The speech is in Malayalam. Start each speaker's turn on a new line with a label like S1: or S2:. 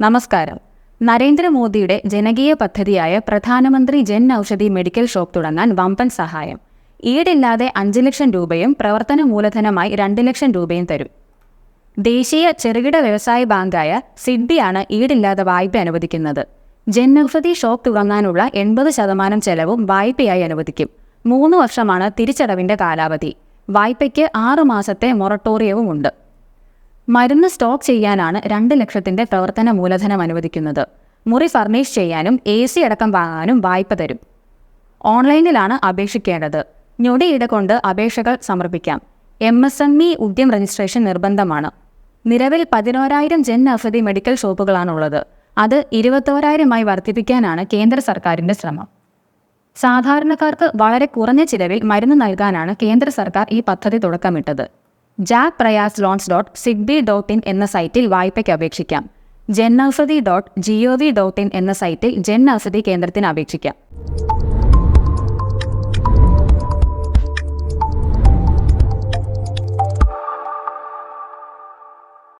S1: നമസ്കാരം. നരേന്ദ്രമോദിയുടെ ജനകീയ പദ്ധതിയായ പ്രധാനമന്ത്രി ജൻ ഔഷധി മെഡിക്കൽ ഷോപ്പ് തുടങ്ങാൻ വമ്പൻ സഹായം. ഈടില്ലാതെ അഞ്ച് ലക്ഷം രൂപയും പ്രവർത്തന മൂലധനമായി രണ്ട് ലക്ഷം രൂപയും തരും. ദേശീയ ചെറുകിട വ്യവസായ ബാങ്കായ സിഡ്ബിയാണ് ഈടില്ലാതെ വായ്പ അനുവദിക്കുന്നത്. ജൻ ഔഷധി ഷോപ്പ് തുടങ്ങാനുള്ള എൺപത് ശതമാനം ചെലവും വായ്പയായി അനുവദിക്കും. മൂന്ന് വർഷമാണ് തിരിച്ചടവിന്റെ കാലാവധി. വായ്പയ്ക്ക് ആറു മാസത്തെ മൊറട്ടോറിയവും ഉണ്ട് മരുന്ന് സ്റ്റോക്ക് ചെയ്യാനാണ് രണ്ട് ലക്ഷത്തിന്റെ പ്രവർത്തന മൂലധനം അനുവദിക്കുന്നത്. മുറി ഫർണിഷ് ചെയ്യാനും എ സി അടക്കം വാങ്ങാനും വായ്പ തരും. ഓൺലൈനിലാണ് അപേക്ഷിക്കേണ്ടത്. ഞൊടിയിട കൊണ്ട് അപേക്ഷകൾ സമർപ്പിക്കാം. M S M E Udyam registration നിർബന്ധമാണ്. നിലവിൽ പതിനോരായിരം ജൻ ഔഷധി മെഡിക്കൽ ഷോപ്പുകളാണുള്ളത്. അത് ഇരുപത്തോരായിരമായി വർദ്ധിപ്പിക്കാനാണ് കേന്ദ്ര സർക്കാരിന്റെ ശ്രമം. സാധാരണക്കാർക്ക് വളരെ കുറഞ്ഞ ചിലവിൽ മരുന്ന് നൽകാനാണ് കേന്ദ്ര സർക്കാർ ഈ പദ്ധതി തുടക്കമിട്ടത്. Jack Prayas loans dot SIDBI dot in എന്ന സൈറ്റിൽ വായ്പയ്ക്ക് അപേക്ഷിക്കാം. Jan Aushadhi dot G V dot in എന്ന സൈറ്റിൽ ജൻ ഔഷധി കേന്ദ്രത്തിന് അപേക്ഷിക്കാം.